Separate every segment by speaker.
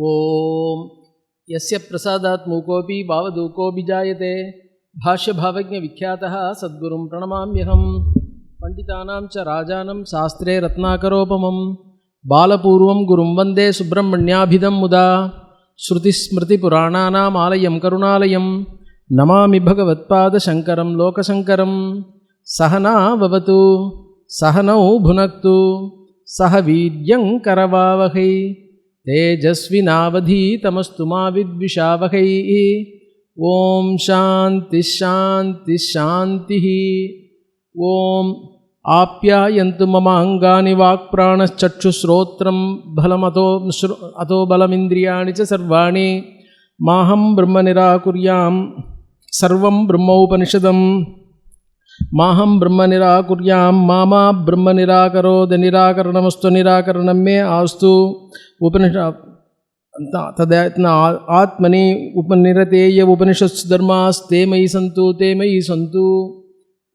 Speaker 1: ॐ यस्य प्रसादात् मूकोऽपि भावदूकोऽपि जायते भाष्यभावज्ञविख्यातः सद्गुरुं प्रणमाम्यहं पण्डितानां च राजानं शास्त्रे रत्नाकरोपमं बालपूर्वं गुरुं वंदे सुब्रह्मण्याभिधं मुदा। श्रुतिस्मृतिपुराणानामालयं करुणालयं नमामि भगवत्पादशङ्करं लोकशङ्करं सहना भवतु सहनौ भुनक्तु, सह वीर्यं करवावहै तेजस्विनावधीतमस्तु मा विद्विषावहै ॐ शान्तिश्शान्तिश्शान्तिः ॐ आप्यायन्तु मम अङ्गानि वाक्प्राणश्चक्षुश्रोत्रं बलमतो श्रु अतो बलमिन्द्रियाणि च सर्वाणि माहं ब्रह्म निराकुर्यां सर्वं ब्रह्मोपनिषदम् माहं ब्रह्म निराकुर्यां मामा ब्रह्म निराकरोद निराकरणमस्तु निराकरणं मे आस्तु उपनिष तदेत्न आत्मनि उपनिरतेय उपनिषत्सु धर्मास्ते मयि सन्तु ते मयि सन्तु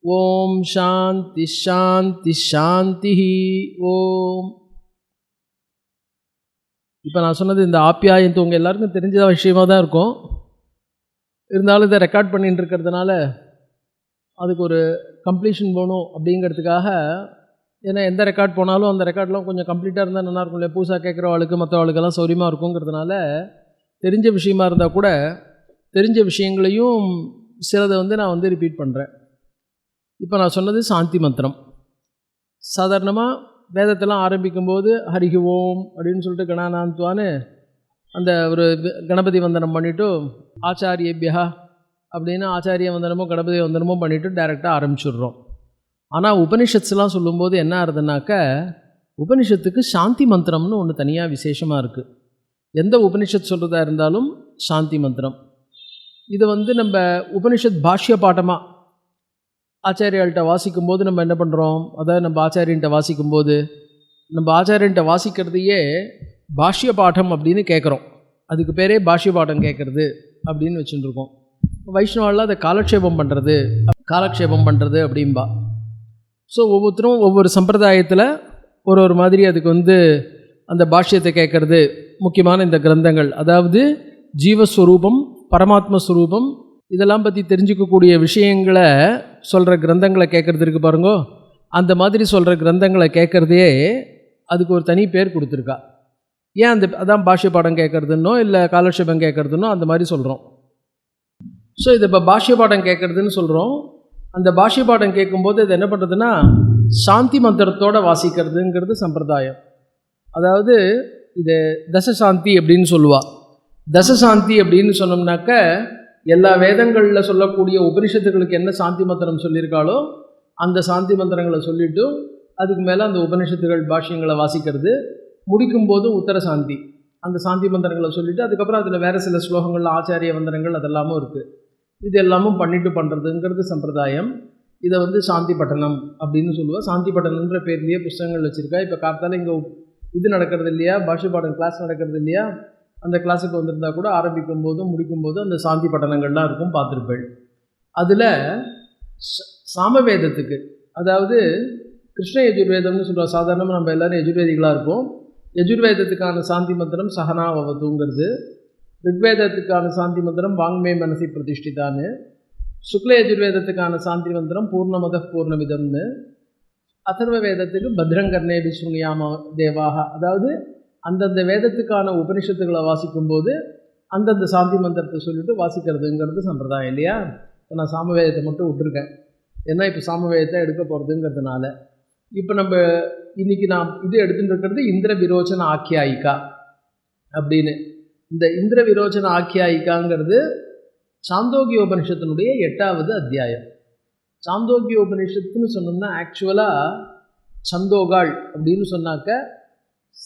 Speaker 1: ஓம் சாந்தி சாந்தி சாந்தி ஓம் இப்போ நான் சொன்னது இந்த ஆப்பியாயத்து உங்கள் எல்லாருக்கும் தெரிஞ்ச விஷயமாக தான் இருக்கும் இருந்தாலும் இதை ரெக்கார்ட் பண்ணிட்டு இருக்கிறதுனால அதுக்கு ஒரு கம்ப்ளீஷன் போகணும் அப்படிங்கிறதுக்காக ஏன்னா எந்த ரெக்கார்ட் போனாலும் அந்த ரெக்கார்ட்லாம் கொஞ்சம் கம்ப்ளீட்டாக இருந்தால் நல்லா இருக்கும் இல்லையா? பூசா மற்ற ஆளுக்கெல்லாம் சௌரியமாக இருக்குங்கிறதுனால தெரிஞ்ச விஷயமா இருந்தால் கூட தெரிஞ்ச விஷயங்களையும் சிலதை வந்து நான் வந்து ரிப்பீட் பண்ணுறேன் இப்போ நான் சொன்னது சாந்தி மந்திரம். சாதாரணமாக வேதத்தெல்லாம் ஆரம்பிக்கும்போது ஹரிகி ஓம் அப்படின்னு சொல்லிட்டு கணானாந்துவான்னு அந்த ஒரு கணபதி வந்தனம் பண்ணிவிட்டு ஆச்சாரியபியா அப்படின்னு ஆச்சாரிய வந்தனமோ கணபதி வந்தனமோ பண்ணிவிட்டு டைரெக்டாக ஆரம்பிச்சிடுறோம். ஆனால் உபனிஷத்ஸ்லாம் சொல்லும்போது என்ன ஆகுதுனாக்க உபனிஷத்துக்கு சாந்தி மந்திரம்னு ஒன்று தனியாக விசேஷமாக இருக்குது எந்த உபனிஷத் சொல்கிறதா இருந்தாலும் சாந்தி மந்திரம். இதை வந்து நம்ம உபனிஷத் பாஷ்ய பாட்டமாக ஆச்சாரியாள்கிட்ட வாசிக்கும்போது நம்ம என்ன பண்ணுறோம் அதாவது நம்ம ஆச்சாரியன்ட்ட வாசிக்கும்போது நம்ம ஆச்சாரியன்ட்ட வாசிக்கிறதையே பாஷ்ய பாடம் அப்படின்னு கேட்குறோம் அதுக்கு பேரே பாஷ்ய பாடம் கேட்குறது அப்படின்னு வச்சுட்டுருக்கோம். வைஷ்ணவாவில் அதை காலக்ஷேபம் பண்ணுறது காலக்ஷேபம் பண்ணுறது அப்படின்பா ஸோ ஒவ்வொருத்தரும் ஒவ்வொரு சம்பிரதாயத்தில் ஒரு ஒரு மாதிரி அதுக்கு வந்து அந்த பாஷ்யத்தை கேட்குறது முக்கியமான இந்த கிரந்தங்கள். அதாவது ஜீவஸ்வரூபம் பரமாத்மஸ்வரூபம் இதெல்லாம் பற்றி தெரிஞ்சுக்கக்கூடிய விஷயங்களை சொல்கிற கிரந்தங்களை கேட்குறது இருக்கு பாருங்கோ. அந்த மாதிரி சொல்கிற கிரந்தங்களை கேட்குறதே அதுக்கு ஒரு தனி பேர் கொடுத்துருக்கா. ஏன் அந்த அதான் பாஷ்ய பாடம் கேட்குறதுன்னோ இல்லை காலட்சேபம் கேட்குறதுன்னோ அந்த மாதிரி சொல்கிறோம் ஸோ இது இப்போ பாஷ்ய பாடம் கேட்குறதுன்னு சொல்கிறோம் அந்த பாஷ்ய பாடம் கேட்கும்போது இது என்ன பண்ணுறதுன்னா சாந்தி மந்திரத்தோடு வாசிக்கிறதுங்கிறது சம்பிரதாயம். அதாவது இது தசசாந்தி அப்படின்னு சொல்லுவாள் தசசாந்தி அப்படின்னு சொன்னோம்னாக்க எல்லா வேதங்களில் சொல்லக்கூடிய உபனிஷத்துகளுக்கு என்ன சாந்தி மந்திரம் சொல்லியிருக்காளோ அந்த சாந்தி மந்திரங்களை சொல்லிவிட்டு அதுக்கு மேலே அந்த உபனிஷத்துகள் பாஷ்யங்களை வாசிக்கிறது. முடிக்கும்போது உத்தர சாந்தி. அந்த சாந்தி மந்திரங்களை சொல்லிவிட்டு அதுக்கப்புறம் அதில் வேறு சில ஸ்லோகங்கள் ஆச்சாரிய மந்திரங்கள் அதெல்லாமும் இருக்குது இது எல்லாமும் பண்ணிட்டு பண்ணுறதுங்கிறது சம்பிரதாயம். இதை வந்து சாந்தி பட்டணம் அப்படின்னு சொல்லுவாள் சாந்தி பட்டணம்ன்ற பேர்லேயே புஸ்தகங்கள் வச்சுருக்கா. இப்போ காத்தால இங்கே இது நடக்கிறது இல்லையா? பாஷை பாடம் கிளாஸ் நடக்கிறது இல்லையா? அந்த கிளாஸுக்கு வந்திருந்தா கூட ஆரம்பிக்கும் போதும் முடிக்கும் போதும் அந்த சாந்தி பட்டணங்கள்லாம் இருக்கும் பார்த்துருப்பேள். அதில் சாமவேதத்துக்கு அதாவது கிருஷ்ண யஜுர்வேதம்னு சொல்கிறோம் சாதாரணமாக நம்ம எல்லோரும் யஜுர்வேதிகளாக இருப்போம். யஜுர்வேதத்துக்கான சாந்தி மந்திரம் சகனாவதுங்கிறது ரிக்வேதத்துக்கான சாந்தி மந்திரம் வாங்மே மனசி பிரதிஷ்டிதான்னு. சுக்ல யஜுர்வேதத்துக்கான சாந்தி மந்திரம் பூர்ணமத பூர்ணமிதம்னு. அதர்வ வேதத்துக்கு பத்ரங்கர்ணே விஸ்ருணியாம தேவாக. அதாவது அந்தந்த வேதத்துக்கான உபனிஷத்துக்களை வாசிக்கும்போது அந்தந்த சாந்தி மந்திரத்தை சொல்லிட்டு வாசிக்கிறதுங்கிறது சம்பிரதாயம் இல்லையா? இப்போ நான் சாமவேதத்தை மட்டும் விட்டுருக்கேன். ஏன்னா இப்போ சாமவேதத்தை எடுக்க போகிறதுங்கிறதுனால இப்போ நம்ம இன்றைக்கி நான் இது எடுத்துகிட்டு இருக்கிறது இந்திர விரோச்சன ஆக்கியாயிக்கா அப்படின்னு. இந்த இந்திர விரோச்சன ஆக்கியாயிக்காங்கிறது சாந்தோக்கிய உபனிஷத்தினுடைய எட்டாவது அத்தியாயம். சாந்தோக்கிய உபனிஷத்துன்னு சொன்னோம்னா ஆக்சுவலாக சந்தோகாள் அப்படின்னு சொன்னாக்க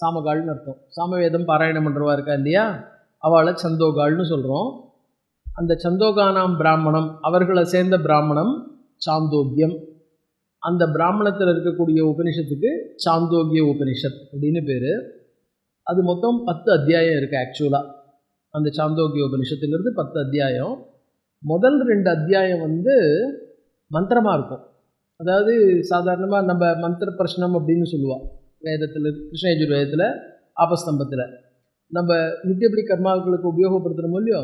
Speaker 1: சாமகாள்னு அர்த்தம். சாமவேதம் பாராயணம் பண்ணுறவா இருக்கா இல்லையா? அவளை சந்தோகாள்னு சொல்கிறோம் அந்த சந்தோகானாம் பிராமணம் அவர்களை சேர்ந்த பிராமணம் சாந்தோக்கியம். அந்த பிராமணத்தில் இருக்கக்கூடிய உபனிஷத்துக்கு சாந்தோக்கிய உபனிஷத் அப்படின்னு பேர். அது மொத்தம் பத்து அத்தியாயம் இருக்குது ஆக்சுவலாக அந்த சாந்தோக்கிய உபனிஷத்துங்கிறது பத்து அத்தியாயம். முதல் ரெண்டு அத்தியாயம் வந்து மந்திரமாக இருக்கும். அதாவது சாதாரணமாக நம்ம மந்திர பிரஷ்னம் அப்படின்னு சொல்லுவாள் வேதத்தில் கிருஷ்ணயஜுர் வேதத்தில் ஆபஸ்தம்பத்தில். நம்ம நித்தியப்படி கர்மாக்களுக்கு உபயோகப்படுத்துகிறோமோ இல்லையோ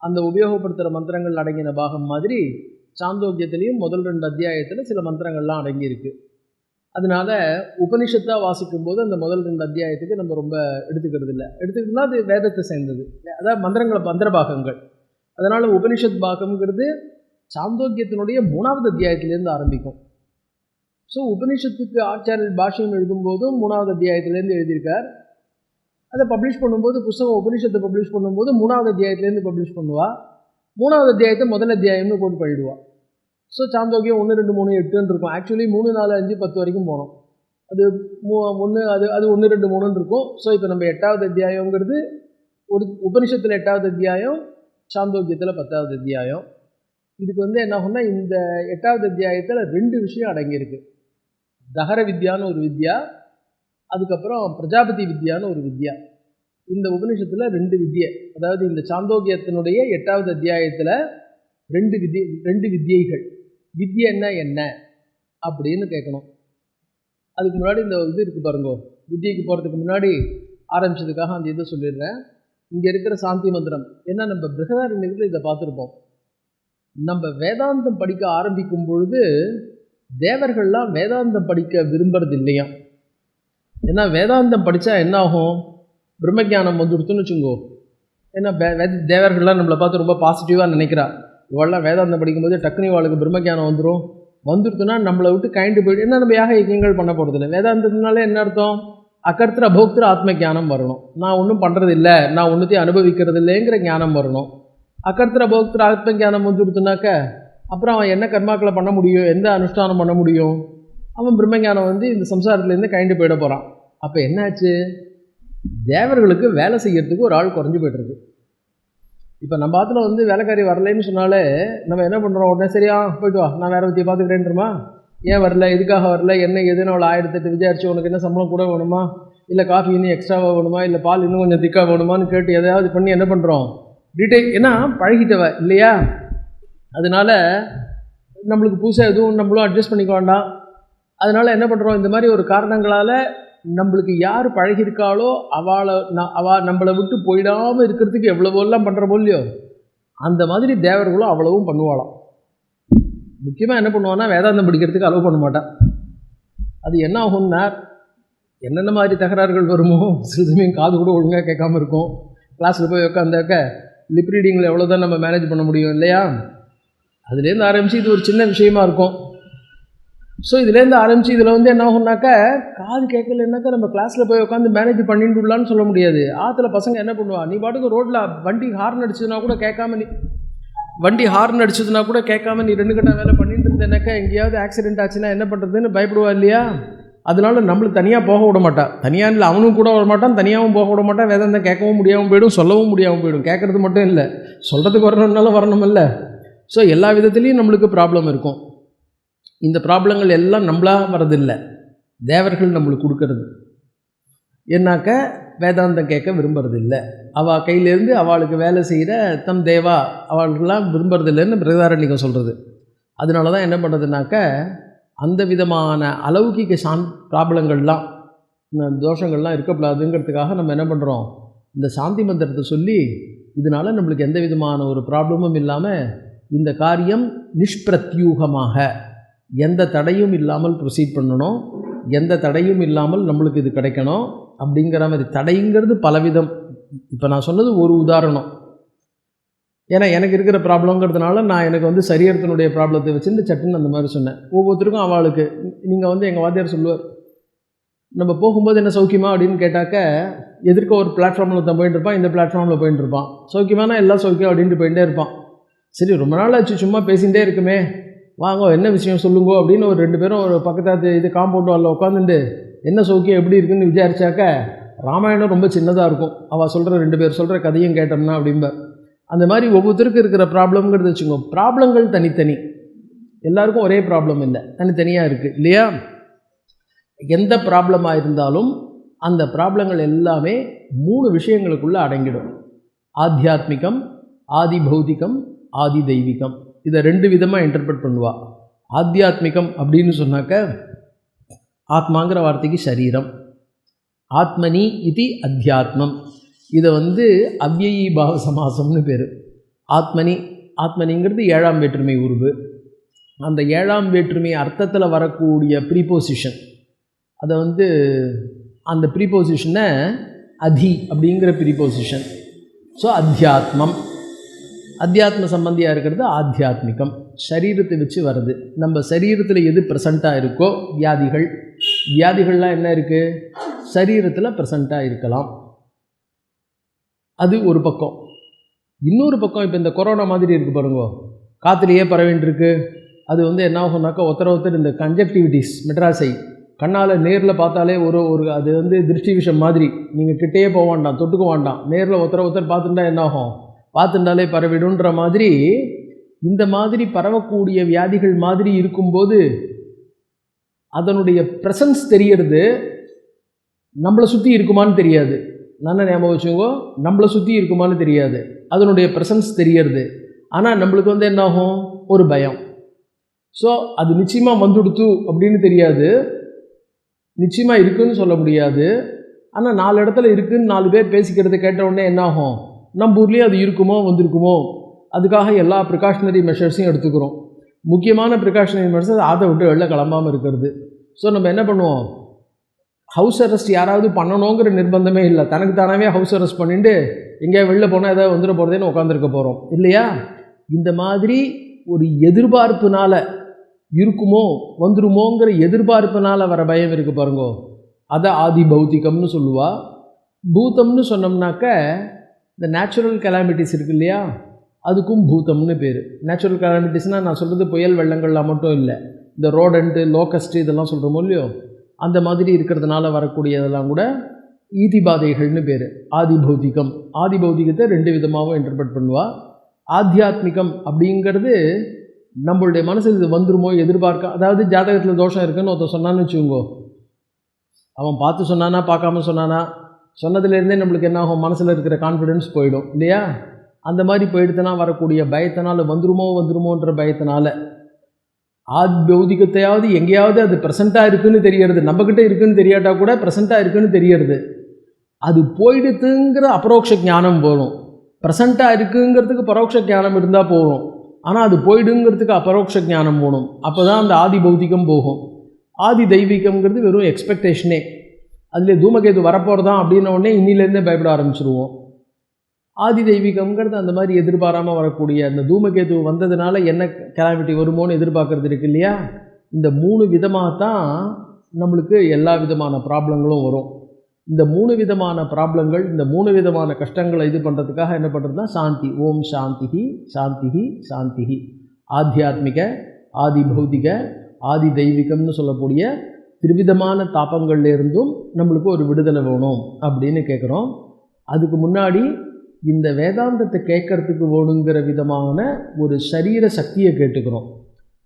Speaker 1: அந்த உபயோகப்படுத்துகிற மந்திரங்கள் அடங்கின பாகம் மாதிரி சாந்தோக்கியத்திலையும் முதல் ரெண்டு அத்தியாயத்தில் சில மந்திரங்கள்லாம் அடங்கியிருக்கு. அதனால உபனிஷத்தாக வாசிக்கும் போது அந்த முதல் ரெண்டு அத்தியாயத்துக்கு நம்ம ரொம்ப எடுத்துக்கிறது இல்லை எடுத்துக்கிட்டோம்னா அது வேதத்தை சேர்ந்தது. அதாவது மந்திரங்கள் மந்திர பாகங்கள் அதனால் உபனிஷத் பாகங்கிறது சாந்தோக்கியத்தினுடைய மூணாவது அத்தியாயத்திலேருந்து ஆரம்பிக்கும். ஸோ உபனிஷத்துக்கு ஆச்சாரியர் பாஷ்யம் எழுதும்போதும் மூணாவது அத்தியாயத்திலேருந்து எழுதியிருக்கார். அதை பப்ளிஷ் பண்ணும்போது புஸ்தகம் உபனிஷத்தை பப்ளிஷ் பண்ணும்போது மூணாவது அத்தியாயத்துலேருந்து பப்ளிஷ் பண்ணுவாள் மூணாவது அத்தியாயத்தை முதல் அத்தியாயம்னு கொண்டு பண்ணிடுவா ஸோ சாந்தோக்கியம் ஒன்று ரெண்டு மூணு எட்டுன்னு இருக்கும். ஆக்சுவலி மூணு நாலு அஞ்சு பத்து வரைக்கும் போனோம் அது மூ ஒன்று அது அது ஒன்று ரெண்டு மூணுன்னு இருக்கும். ஸோ இப்போ நம்ம எட்டாவது அத்தியாயங்கிறது ஒரு உபனிஷத்தில் எட்டாவது அத்தியாயம் சாந்தோக்கியத்தில் பத்தாவது அத்தியாயம். இதுக்கு வந்து என்ன ஆகும்னா இந்த எட்டாவது அத்தியாயத்தில் ரெண்டு விஷயம் அடங்கியிருக்கு. தகர வித்யான்னு ஒரு வித்யா அதுக்கப்புறம் பிரஜாபதி வித்யான்னு ஒரு வித்யா. இந்த உபனிஷத்தில் ரெண்டு வித்யை. அதாவது இந்த சாந்தோக்கியத்தினுடைய எட்டாவது அத்தியாயத்தில் ரெண்டு வித்யை ரெண்டு வித்யைகள் வித்யன்னா என்ன அப்படின்னு கேட்கணும். அதுக்கு முன்னாடி இந்த இது இருக்குது பாருங்க. வித்தியைக்கு போகிறதுக்கு முன்னாடி ஆரம்பிச்சதுக்காக அந்த இதை சொல்லிடுறேன். இங்கே இருக்கிற சாந்தி மந்திரம். ஏன்னா நம்ம பிருகதாரண்யத்தில் இதை பார்த்துருப்போம். நம்ம வேதாந்தம் படிக்க ஆரம்பிக்கும் பொழுது தேவர்கள்லாம் வேதாந்தம் படிக்க விரும்புறது இல்லையா ஏன்னா வேதாந்தம் படித்தா என்ன ஆகும் பிரம்மஜானம் வந்துடுத்துன்னு வச்சுங்கோ. ஏன்னா தேவர்கள்லாம் நம்மளை பார்த்து ரொம்ப பாசிட்டிவாக நினைக்கிறா. இவெல்லாம் வேதாந்தம் படிக்கும்போது டக்குனு இவாளுக்கு பிரம்மஜானம் வந்துடும் வந்துடுத்துனா நம்மளை விட்டு கைண்டு போயிட்டு என்ன நம்ம யாக யஜ்யங்கள் பண்ண போகிறதில்ல வேதாந்தத்தினால என்ன அர்த்தம்? அக்கர்த்திர போக்திர ஆத்ம ஞானம் வரணும். நான் ஒன்றும் பண்ணுறது இல்லை நான் ஒன்றுத்தையும் அனுபவிக்கிறது இல்லைங்கிற ஞானம் வரணும். அக்கர்த்திர போக்திர ஆத்ம ஞானம் வந்துடுத்துனாக்க அப்புறம் அவன் என்ன கர்மாக்களை பண்ண முடியும்? எந்த அனுஷ்டானம் பண்ண முடியும்? அவன் பிரம்மஞானம் வந்து இந்த சம்சாரத்துலேருந்து கைண்டு போயிட போகிறான் அப்போ என்னாச்சு? தேவர்களுக்கு வேலை செய்யறதுக்கு ஒரு ஆள் குறைஞ்சி போய்ட்டுருக்கு இப்போ நம்ம ஆற்றுல வந்து வேலைக்காரி வரலைன்னு சொன்னாலே நம்ம என்ன பண்ணுறோம் உடனே சரியா போயிட்டு வா. நான் வேறு பற்றி பார்த்துக்கிறேன்றமா ஏன் வரல? எதுக்காக வரல? என்ன எதுன்னு அவளை ஆயிரத்தெட்டு விசாரிச்சு உனக்கு என்ன சம்பளம் கூட வேணுமா? இல்லை காஃபி இன்னும் எக்ஸ்ட்ராவாக வேணுமா? இல்லை பால் இன்னும் கொஞ்சம் திக்காக வேணுமான்னு கேட்டு எதையாவது பண்ணி என்ன பண்ணுறோம் டீட்டெயில் ஏன்னா பழகிட்டவ இல்லையா? அதனால நம்மளுக்கு புதுசாக எதுவும் நம்மளும் அட்ஜஸ்ட் பண்ணிக்க வேண்டாம். அதனால் என்ன பண்ணுறோம் இந்த மாதிரி ஒரு காரணங்களால் நம்மளுக்கு யார் பழகியிருக்காளோ அவளை நான் அவள் நம்மளை விட்டு போயிடாமல் இருக்கிறதுக்கு எவ்வளவோலாம் பண்ணுறமோ இல்லையோ அந்த மாதிரி தேவர்களும் அவ்வளவும் பண்ணுவாளாம். முக்கியமாக என்ன பண்ணுவான்னா வேதாந்தம் படிக்கிறதுக்கு அலோவ் பண்ண மாட்டான். அது என்ன ஆகும்னா என்னென்ன மாதிரி தகராறுகள் வருமோ சில சமயம் காது கூட ஒழுங்காக கேட்காம இருக்கும். கிளாஸில் போய் உட்காந்தாக்க லிப் ரீடிங்கில் எவ்வளோ தான் நம்ம மேனேஜ் பண்ண முடியும் இல்லையா? அதுலேருந்து ஆரம்பித்து இது ஒரு சின்ன விஷயமா இருக்கும். ஸோ இதுலேருந்து ஆரம்பித்து இதில் வந்து என்ன ஆகும்னாக்கா காது கேட்கலன்னாக்கா நம்ம கிளாஸில் போய் உட்காந்து மேனேஜ் பண்ணிட்டுலான்னு சொல்ல முடியாது. ஆற்றுல பசங்க என்ன பண்ணுவா? நீ பாட்டுக்கு ரோட்டில் வண்டி ஹார்ன் அடிச்சதுனா கூட கேட்காம நீ வண்டி ஹார்ன் அடிச்சதுனா கூட கேட்காம நீ ரெண்டு கட்ட வேலை பண்ணிட்டு இருந்தேனாக்கா எங்கேயாவது ஆக்சிடென்ட் ஆச்சுன்னா என்ன பண்ணுறதுன்னு பயப்படுவா இல்லையா? அதனால நம்மளுக்கு தனியாக போக விட மாட்டான் தனியாக இல்லை அவனும் கூட வர மாட்டான் தனியாகவும் போக விட மாட்டான். வேதாந்தம் கேட்கவும் முடியாமல் போயிடும் சொல்லவும் முடியாமல் போயிடும். கேட்குறது மட்டும் இல்லை. சொல்கிறதுக்கு வரணும்னாலும் வரணும் இல்லை ஸோ எல்லா விதத்துலேயும் நம்மளுக்கு ப்ராப்ளம் இருக்கும். இந்த ப்ராப்ளங்கள் எல்லாம் நம்மளாக வரதில்லை தேவர்கள் நம்மளுக்கு கொடுக்கறது. என்னாக்க வேதாந்தம் கேட்க விரும்புறதில்லை. அவள் கையிலேருந்து அவளுக்கு வேலை செய்கிற தம் தேவா அவளுக்கெல்லாம் விரும்புறதில்லைன்னு பிரதாரணிகம் சொல்கிறது அதனால தான் என்ன பண்ணுறதுனாக்க அந்த விதமான அலௌகிக சாந் ப்ராப்ளங்கள்லாம் தோஷங்கள்லாம் இருக்கக்கூடாதுங்கிறதுக்காக நம்ம என்ன பண்ணுறோம் இந்த சாந்தி மந்திரத்தை சொல்லி இதனால் நம்மளுக்கு எந்த விதமான ஒரு ப்ராப்ளமும் இல்லாமல் இந்த காரியம் நிஷ்பிரத்யூகமாக எந்த தடையும் இல்லாமல் ப்ரொசீட் பண்ணணும். எந்த தடையும் இல்லாமல் நம்மளுக்கு இது கிடைக்கணும் அப்படிங்கிற மாதிரி. தடைங்கிறது பலவிதம். இப்போ நான் சொன்னது ஒரு உதாரணம். ஏன்னா எனக்கு இருக்கிற ப்ராப்ளங்கிறதுனால நான் எனக்கு வந்து சரியத்தினுடைய ப்ராப்ளத்தை வச்சுட்டு சட்டுன்னு அந்த மாதிரி சொன்னேன். ஒவ்வொருத்தருக்கும் அவளுக்கு நீங்கள் வந்து எங்கள் வாத்தியார் சொல்லுவார் நம்ம போகும்போது என்ன சௌக்கியமா? அப்படின்னு கேட்டாக்க எதிர்க்க ஒரு பிளாட்ஃபார்மில் தான் போயிட்டு இருப்பான் இந்த பிளாட்ஃபார்மில் போயிட்டு இருப்பான். சௌக்கியமான எல்லாம் சௌக்கியம் அப்படின்ட்டு போயிட்டே இருப்பான். சரி ரொம்ப நாள் ஆச்சு சும்மா பேசிகிட்டே இருக்குமே. வாங்க என்ன விஷயம் சொல்லுங்க அப்படின்னு ஒரு ரெண்டு பேரும் ஒரு பக்கத்தாத்து இது காம்பவுண்ட் வாலில் உட்காந்துட்டு என்ன சௌக்கியம்? எப்படி இருக்குன்னு விசாரிச்சாக்க ராமாயணம் ரொம்ப சின்னதாக இருக்கும். அவள் சொல்கிற ரெண்டு பேர் சொல்கிற கதையும் கேட்டோம்னா அப்படிம்ப. அந்த மாதிரி ஒவ்வொருத்தருக்கும் இருக்கிற ப்ராப்ளம்ங்கிறது வச்சுக்கோ. ப்ராப்ளங்கள் தனித்தனி. எல்லாருக்கும் ஒரே ப்ராப்ளம் இல்லை. தனித்தனியாக இருக்குது இல்லையா? எந்த ப்ராப்ளமாக இருந்தாலும் அந்த ப்ராப்ளங்கள் எல்லாமே மூணு விஷயங்களுக்குள்ளே அடங்கிடும். ஆத்தியாத்மிகம் ஆதி பௌதிகம் ஆதி தெய்வீகம் இதை ரெண்டு விதமாக இன்டர்பிரட் பண்ணுவாள் ஆத்தியாத்மிகம் அப்படின்னு சொன்னாக்க ஆத்மாங்கிற வார்த்தைக்கு சரீரம். ஆத்மனி இது அத்தியாத்மம். இதை வந்து அவ்யி பாவ சமாசம்னு பேர். ஆத்மனி ஆத்மனிங்கிறது ஏழாம் வேற்றுமை உருவு அந்த ஏழாம் வேற்றுமை அர்த்தத்தில் வரக்கூடிய ப்ரீபோசிஷன் அதை வந்து அந்த ப்ரீபோசிஷனை அதி அப்படிங்கிற ப்ரீபோசிஷன் ஸோ அத்தியாத்மம். அத்தியாத்ம சம்பந்தியாக இருக்கிறது ஆத்தியாத்மிகம். சரீரத்தை வச்சு வருது. நம்ம சரீரத்தில் எது ப்ரெசண்ட்டாக இருக்கோ வியாதிகள். வியாதிகள்லாம் என்ன இருக்குது சரீரத்தில் ப்ரெசண்ட்டாக இருக்கலாம். அது ஒரு பக்கம். இன்னொரு பக்கம் இப்போ இந்த கொரோனா மாதிரி இருக்குது பாருங்க. காற்றுலையே பரவின்ட்டுருக்கு அது வந்து என்ன ஆகும்னாக்கா ஒருத்தர ஒருத்தர் இந்த கன்ஜெக்டிவிட்டிஸ் மெட்ராஸை கண்ணால் நேரில் பார்த்தாலே ஒரு ஒரு அது வந்து திருஷ்டி விஷம் மாதிரி. நீங்கள் கிட்டேயே போக வேண்டாம் தொட்டுக்க வேண்டாம். நேரில் ஒருத்தர ஒருத்தர் பார்த்துட்டா என்ன ஆகும்? பார்த்துட்டாலே பரவிடுன்ற மாதிரி இந்த மாதிரி பரவக்கூடிய வியாதிகள் மாதிரி இருக்கும்போது அதனுடைய ப்ரெசன்ஸ் தெரியறது நம்மளை சுற்றி இருக்குமான்னு தெரியாது. நல்லா ஞாபகம் வச்சுக்கோ நம்மளை சுற்றி இருக்குமான்னு தெரியாது. அதனுடைய ப்ரெசன்ஸ் தெரியறது. ஆனால் நம்மளுக்கு வந்து என்ன ஆகும் ஒரு பயம். ஸோ அது நிச்சயமாக வந்துடுத்து அப்படின்னு தெரியாது. நிச்சயமாக இருக்குன்னு சொல்ல முடியாது. ஆனால் நாலு இடத்துல இருக்குன்னு நாலு பேர் பேசிக்கிறத கேட்ட உடனே என்னாகும்? நம்ம ஊர்லேயே அது இருக்குமோ வந்திருக்குமோ? அதுக்காக எல்லா ப்ரிகாஷனரி மெஷர்ஸையும் எடுத்துக்கிறோம். முக்கியமான ப்ரிகாஷனரி மெஷர்ஸ் அதை விட்டு வெளில கிளம்பாமல் இருக்கிறது. ஸோ நம்ம என்ன பண்ணுவோம்? ஹவுஸ் அரெஸ்ட் யாராவது பண்ணணுங்கிற நிர்பந்தமே இல்லை. தனக்கு தானாவே ஹவுஸ் அரெஸ்ட் பண்ணிட்டு எங்கேயா வெளில போனால் ஏதாவது வந்துட போகிறதேன்னு உட்காந்துருக்க போகிறோம் இல்லையா? இந்த மாதிரி ஒரு எதிர்பார்ப்புனால இருக்குமோ வந்துருமோங்கிற எதிர்பார்ப்பினால் வர பயம் இருக்குது பாருங்கோ. அதை ஆதி பௌத்திகம்னு சொல்லுவா. பூத்தம்னு சொன்னோம்னாக்க இந்த நேச்சுரல் கலாமிட்டிஸ் இருக்கு இல்லையா? அதுக்கும் பூதம்னு பேர். நேச்சுரல் கலாமிட்டிஸ்னால் நான் சொல்கிறது புயல் வெள்ளங்கள்லாம் மட்டும் இல்லை. இந்த ரோடண்ட்டு லோக்கஸ்ட்டு இதெல்லாம் சொல்கிறோமோ இல்லையோ? அந்த மாதிரி இருக்கிறதுனால வரக்கூடியதெல்லாம் கூட ஈதிபாதைகள்னு பேர். ஆதி ஆதிபௌதிகத்தை ஆதி ரெண்டு விதமாகவும் இன்டர்பிரட் பண்ணுவா. ஆத்தியாத்மிகம் அப்படிங்கிறது நம்மளுடைய மனசில் இது வந்துருமோ எதிர்பார்க்க அதாவது ஜாதகத்தில் தோஷம் இருக்குன்னு ஒருத்தர் சொன்னான்னு வச்சுக்கோங்க. அவன் பார்த்து சொன்னானா பார்க்காம சொன்னானா சொன்னதுலேருந்தே நம்மளுக்கு என்ன ஆகும் மனசில் இருக்கிற கான்ஃபிடென்ஸ் போயிடும். இல்லையா? அந்த மாதிரி போயிடுத்துனா வரக்கூடிய பயத்தினால் வந்துருமோ வந்துருமோன்ற பயத்தினால ஆத்பௌதிகத்தையாவது எங்கேயாவது அது ப்ரெசண்ட்டாக இருக்குன்னு தெரியறது. நம்மக்கிட்ட இருக்குதுன்னு தெரியாட்டா கூட ப்ரெசண்ட்டாக இருக்குன்னு தெரியறது. அது போயிடுத்துங்கிற அபரோக்ஷ ஞானம் போகும் ப்ரெசண்ட்டாக இருக்குங்கிறதுக்கு பரோட்ச ஞானம் இருந்தால் போகும் ஆனால் அது போயிடுங்கிறதுக்கு அபரோக்ஷ ஞானம் போகணும் அப்போ தான் அந்த ஆதி பௌத்திகம் போகும். ஆதி தெய்வீகம்ங்கிறது வெறும் எக்ஸ்பெக்டேஷனே அதில் தூமகேது வரப்போகிறதான் அப்படின்ன உடனே இன்னிலேருந்தே பயப்பட ஆரம்பிச்சிருவோம். ஆதி தெய்வீகம்ங்கிறது அந்த மாதிரி எதிர்பாராமல் வரக்கூடிய அந்த தூமகேது வந்ததுனால என்ன கலாமிட்டி வருமோன்னு எதிர்பார்க்கறது இருக்கு இல்லையா? இந்த மூணு விதமாக தான் நம்மளுக்கு எல்லா விதமான ப்ராப்ளங்களும் வரும். இந்த மூணு விதமான ப்ராப்ளங்கள் இந்த மூணு விதமான கஷ்டங்களை இது பண்ணுறதுக்காக என்ன பண்ணுறதுனா சாந்தி ஓம் சாந்திஹி சாந்திஹி சாந்திஹி. ஆத்தியாத்மிக ஆதி பௌதிக ஆதி தெய்வீகம்னு சொல்லக்கூடிய திருவிதமான தாபங்கள்ல இருந்தும் நம்மளுக்கு ஒரு விடுதலை வேணும் அப்படின்னு கேட்குறோம் அதுக்கு முன்னாடி இந்த வேதாந்தத்தை கேட்கறதுக்கு வேணுங்கிற விதமான ஒரு சரீர சக்தியை கேட்டுக்கிறோம்.